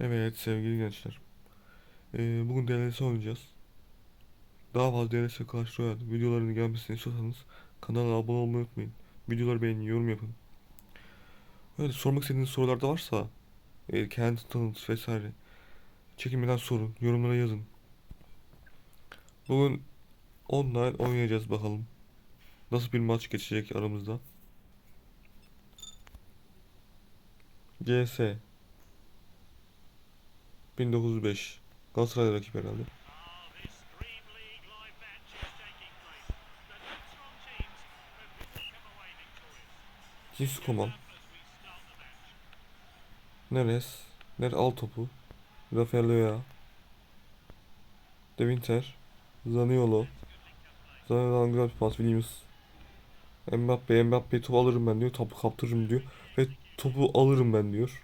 Evet sevgili gençler. Ee, bugün DLS oynayacağız. Daha fazla DLS Clash Royale videolarının gelmesini istiyorsanız kanala abone olmayı unutmayın. Videoları beğenin, yorum yapın. Öyle sormak istediğiniz sorular da varsa e, kendi tanıtınız vesaire çekinmeden sorun, yorumlara yazın. Bugün online oynayacağız bakalım. Nasıl bir maç geçecek aramızda. GS 1905. Galatasaray rakip herhalde. Gis Koman. Neres. Ner al topu. Rafael Leao. De Winter. Zaniolo. Zaniolo'dan güzel bir pas Williams. Mbappe, Mbappe topu alırım ben diyor. Topu kaptırırım diyor. Ve topu alırım ben diyor.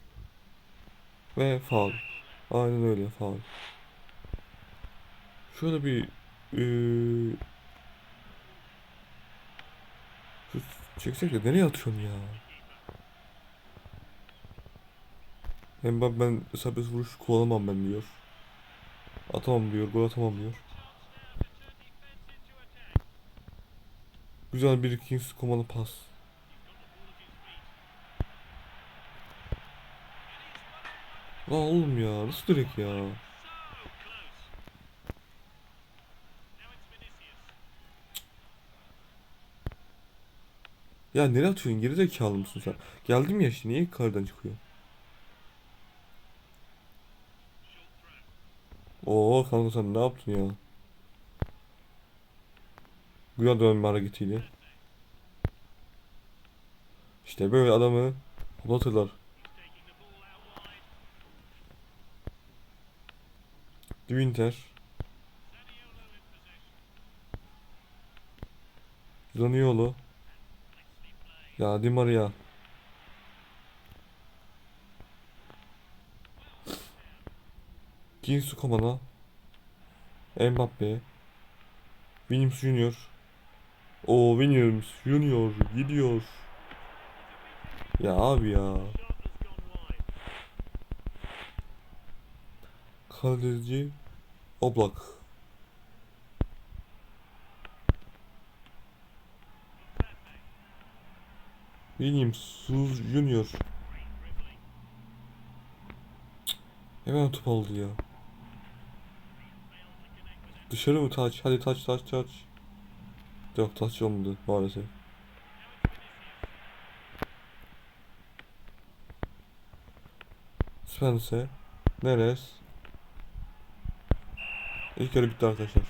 Ve faul. Aynen öyle faul. Şöyle bir eee şu çeksek de nereye atıyorsun ya? Mbappe ben serbest vuruş kullanamam ben diyor. Atamam diyor, gol atamam diyor. Güzel bir Kings komanı pas. Lan oğlum ya, nasıl direkt ya? Ya nereye atıyorsun? Geri zekalı mısın sen? Geldim ya işte, niye kardan çıkıyor? Oo kanka sen ne yaptın ya? Güzel dönme hareketiyle. İşte böyle adamı anlatırlar. De Winter, Zaniolo ya Di Maria. Jinsu Komana, Mbappe, Vinicius Junior. O Vinicius Junior gidiyor. Ya abi ya. Kaleci Oblak. Vinicius Junior. Great dribbling. Hemen top aldı ya. Dışarı mı taç? Hadi taç taç taç. Yok taç olmadı maalesef. Now it's Vinicius. Spence. Neres. İlk yarı bitti arkadaşlar.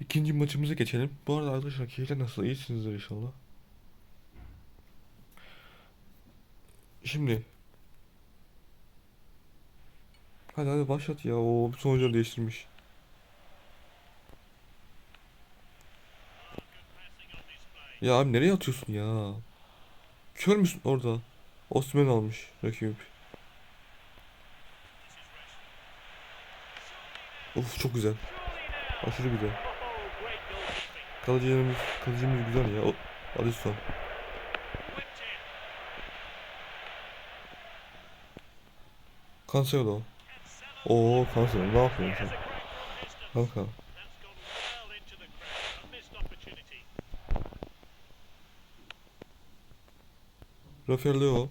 İkinci maçımıza geçelim. Bu arada arkadaşlar keyifler nasıl? İyisinizdir inşallah. Şimdi. Hadi hadi başlat ya. O sonucu değiştirmiş. Ya abi nereye atıyorsun ya? Kör müsün orada? Osman almış rakip. Of çok güzel. Aşırı güzel. Kalecimiz, kalecimiz güzel ya. O, Alisson. Cancelo. Oo Cancelo ne yapıyorsun sen? Kanka. Rafael Leo.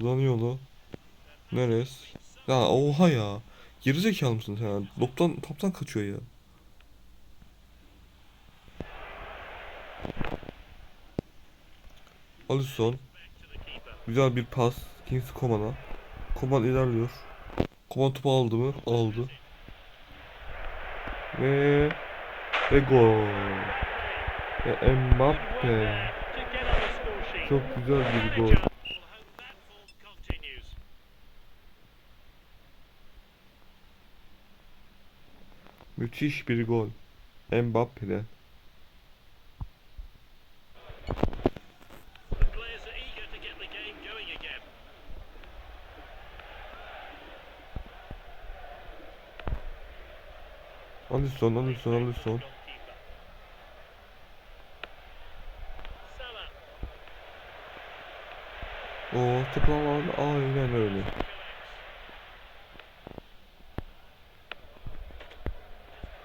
Zaniolo. Neres. Ya oha ya. Gerizekalı mısın sen? Toptan, toptan kaçıyor ya. Alisson. Güzel bir pas. Kings Koman'a. Koman ilerliyor. Koman topu aldı mı? Aldı. Ve ve gol. Ve Mbappe. Çok güzel bir gol. Müthiş bir gol. Mbappe'den. The players are O tıklama aynen öyle.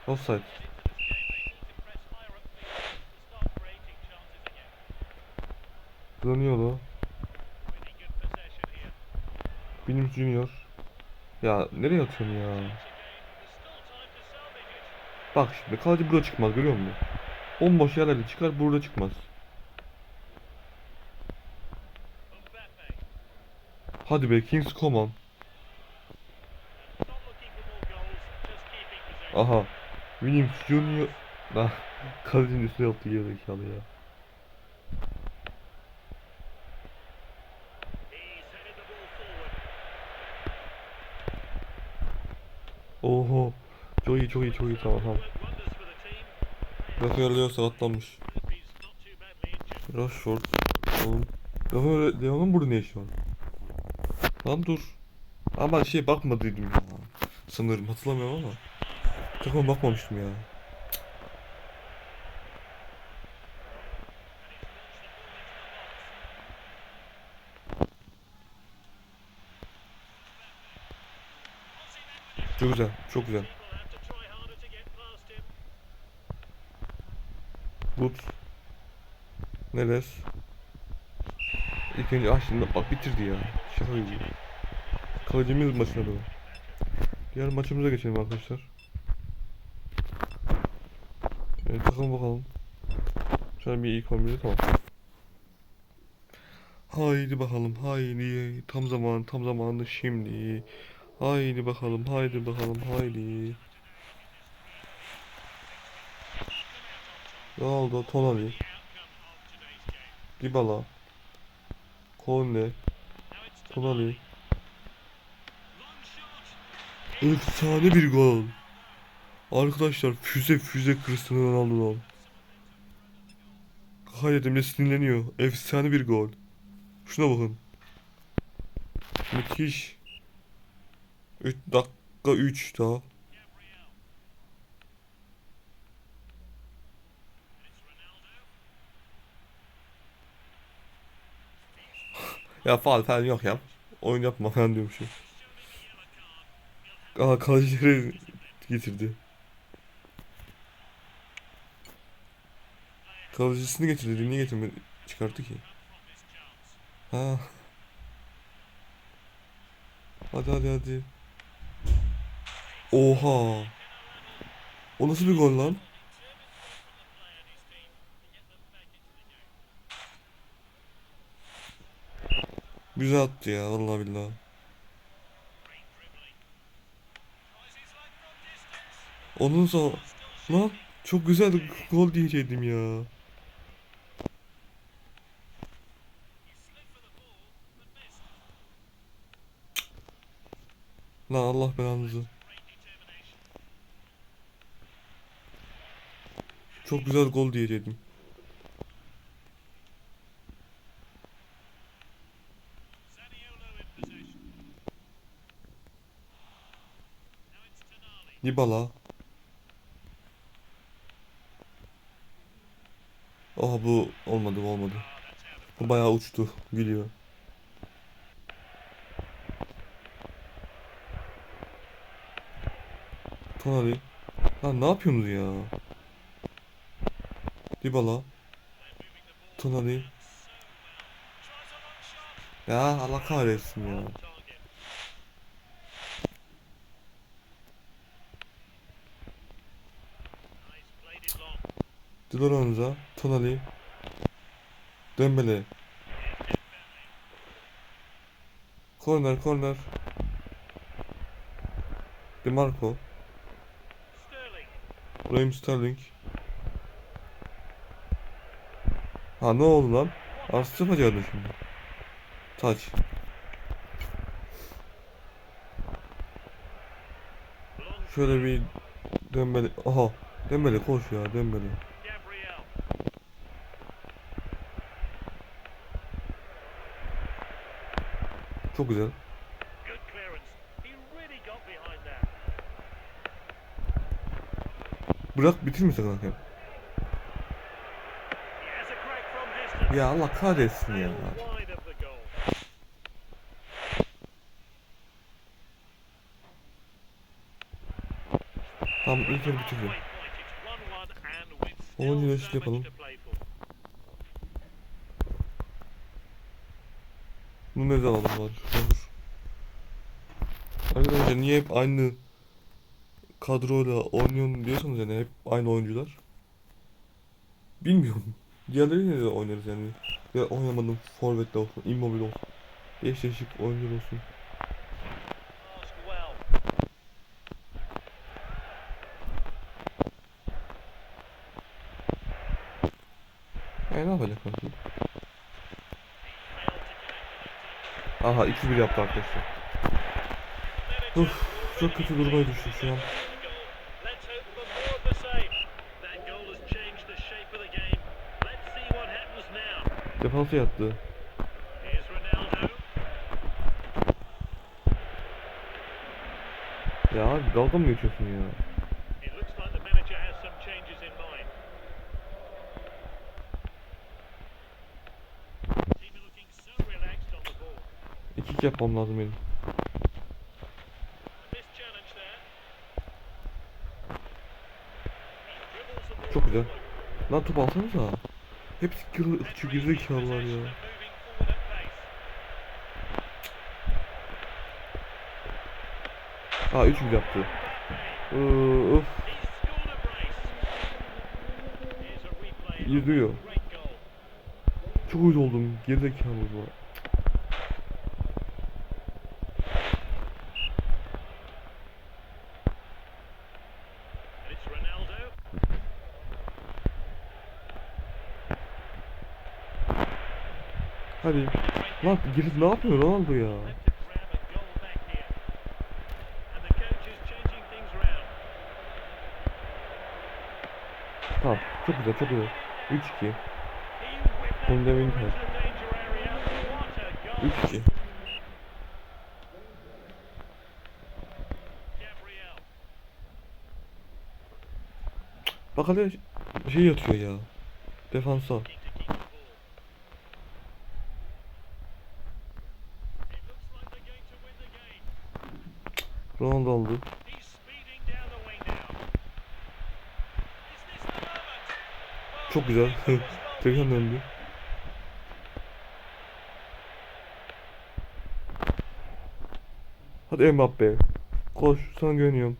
Offside. Zaniolo. Benim Junior. Ya nereye atıyorsun ya? Bak şimdi kaleci burada çıkmaz görüyor musun? Bomboş yerlerde çıkar burada çıkmaz. Hadi be Kings come on. Aha. Williams Junior. Ah, kalecinin üstüne yaptı gerizekalı ya. Oho. Çok iyi çok iyi çok iyi tamam tamam. Rafael Leo sakatlanmış. Rashford. Oğlum. Rafael Leo'nun burada ne işi var? Lan dur. Ama şey bakmadıydım ya. Sanırım hatırlamıyorum ama. Takıma bakmamıştım ya. Çok güzel, çok güzel. Good. Neres. İlk önce ah şimdi bak bitirdi ya. Şaka gibi. Kalecimiz maçına böyle. Diğer maçımıza geçelim arkadaşlar. Evet bakalım bakalım. Şöyle bir ilk 11'i tamam. Haydi bakalım haydi. Tam zaman tam zamanı şimdi. Haydi bakalım haydi bakalım haydi. Ronaldo, Tonali, Dybala, Tonali. Efsane bir gol. Arkadaşlar füze füze Cristiano Ronaldo'dan. Hayretimle sinirleniyor. Efsane bir gol. Şuna bakın. Müthiş. 3 dakika 3 daha. Ya faal falan yok ya. Oyun yapma falan diyormuşum. Aa kalecileri getirdi. Kalecisini getirdi. Niye getirmedi? Çıkarttı ki. Ha. Hadi hadi hadi. Oha. O nasıl bir gol lan? Güzel attı ya vallahi billahi. Onun sonra lan çok güzel gol diyecektim ya. Lan Allah belanızı. Çok güzel gol diyecektim. Dybala. Oha bu olmadı bu olmadı. Bu bayağı uçtu. Gülüyor. Tonali. Lan ne yapıyorsunuz ya? Dybala. Tonali. Ya Allah kahretsin ya. Lorenzo, Tonali, Dembele. Corner, corner. Di Marco, Raheem Sterling. Ha ne oldu lan? Aslı yapacaktın şimdi. Taç. Şöyle bir Dembele. Aha. Dembele koş ya Dembele. Çok güzel. Bırak crack from distance. Ya Allah kahretsin ya. Tamam ilk yarı bitirdim. Great point. It's Bunu ne zaman var? Olur. Arkadaşlar niye hep aynı kadroyla oynuyorsun diyorsanız yani hep aynı oyuncular. Bilmiyorum. Diğerleriyle de oynarız yani. Ya oynamadım forvet de olsun, immobile olsun. Değiş değişik oyuncular olsun. Asked well. Yani ne yapacak kanka? Failed to connect. Aha 2-1 yaptı arkadaşlar. Uf, çok kötü duruma düştük şu an. Defansa yattı. Ya abi dalga mı geçiyorsun ya? 2-2 yapmam lazım benim. Çok güzel. Lan top alsanıza. Hepsi regains gerizekalılar ya. Aa 3 1 yaptı. Great goal. Çok uyuz oldum. Gerizekalı bu. Hadi. Lan geri ne yapıyor Ronaldo ya? Tamam. Çok güzel çok güzel. 3-2. He whipped that From the ball winter. into the danger area. What a goal. 3-2. Gabriel. Bak hadi şey yatıyor ya. Defansa. This the moment? Çok güzel. Tekrar döndü. Hadi Mbappe. Koş sana güveniyorum.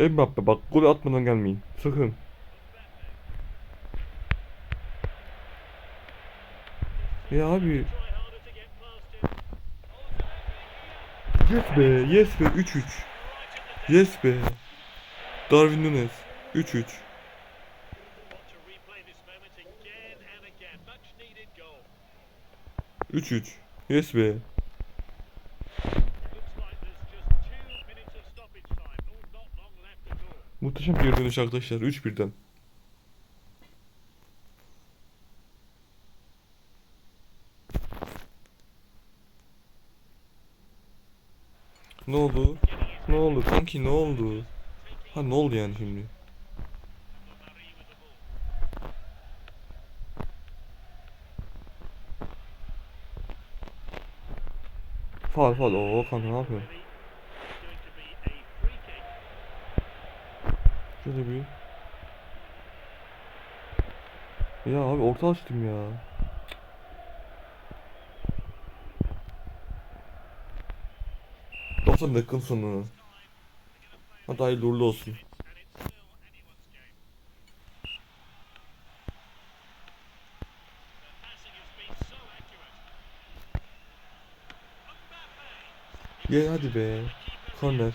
Mbappe bak golü atmadan gelmeyin. Sakın. Ya abi. Yes be. Yes be. 3-3. Right at the Yes be. Darwin Nunes. 3-3. Want to replay this moment again and again. Much Ne oldu? Ne oldu kanki ne oldu? Ha ne oldu yani şimdi? Faal faal. Oo kanka ne yapıyor? Şöyle bir. Ya abi orta açtım ya. Doksan dakikanın sonu. Hadi hayırlı uğurlu olsun. Gel hadi be. Box.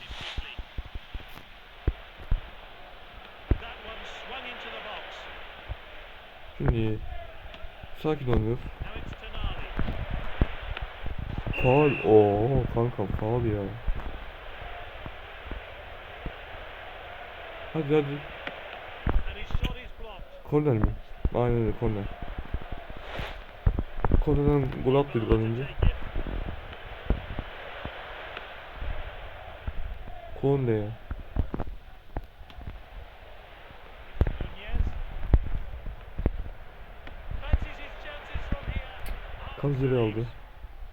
Şimdi sakin Tonali. Faal. Oo kanka faal ya. Hadi hadi. Korner mi? Aynen öyle korner. Kornerden gol attıydık az önce. Konde ya. Kaç aldı?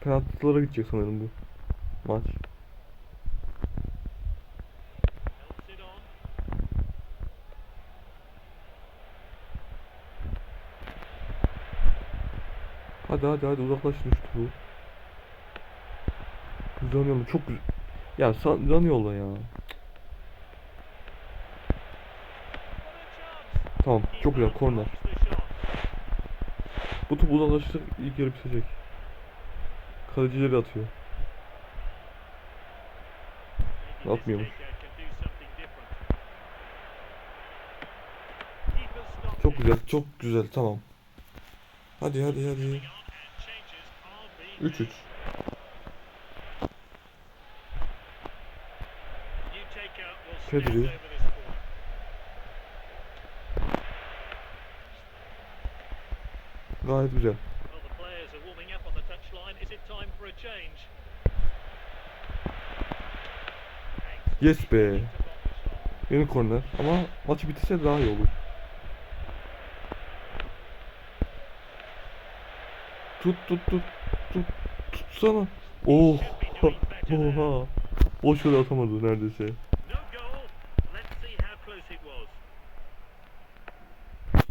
Penaltılara gidecek sanırım bu maç. Hadi hadi hadi uzaklaşın işte bu. Zaniolo çok güzel. Ya Zaniolo ya. Tamam çok güzel korner. Bu top uzaklaşırsa ilk yarı bitecek. Kalecileri atıyor. Atmıyormuş. Çok güzel çok güzel tamam. Hadi hadi hadi. 3-3. made. New taker will stand Pedri. Gayet güzel. Yes be. Yeni korner ama maçı bitirse daha iyi olur. Tut tut tut tut tutsana. Oh. Oha. Boş yere atamadı neredeyse.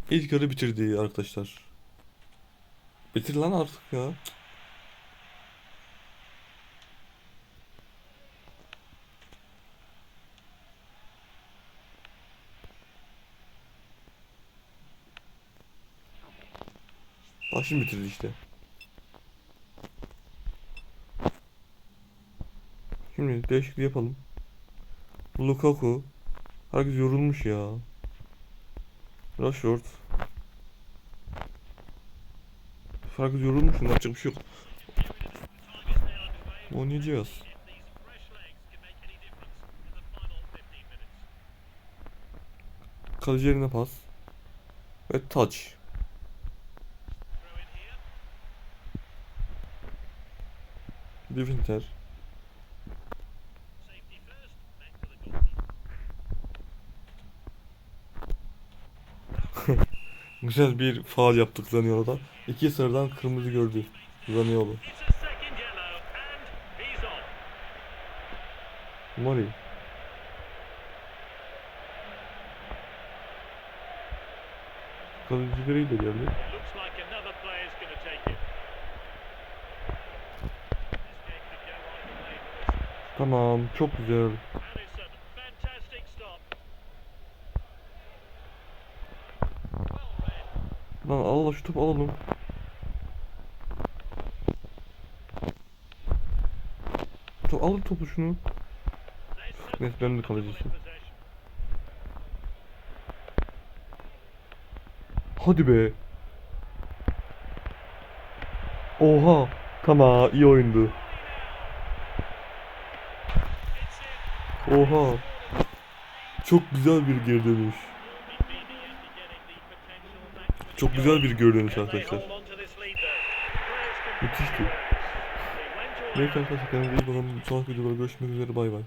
İlk yarı bitirdi arkadaşlar. Bitir lan artık ya. Bak şimdi bitirdi işte. Şimdi değişikliği yapalım. Lukaku. Herkes yorulmuş ya. Rashford. Herkes yorulmuş. Yapacak bir şey yok. Oynayacağız. If these fresh legs can make any difference in the final 15 minutes. Kaleci yerine pas. Ve touch. Throw Güzel bir faal yaptık Zaniolo'da. İki sarıdan kırmızı gördü Zaniolo. Mori. Kalecileriyle geldi. Looks like another topu alalım. Top, alın topu şunu. Neyse benim de kalecisi. in possession. Hadi be. Oha. Tamam iyi oyundu. Oha. Çok güzel bir geri dönüş. Çok güzel bir geri dönüş arkadaşlar. Müthişti. Neyse arkadaşlar kendinize iyi bakın. Sonraki videoda görüşmek üzere bay bay.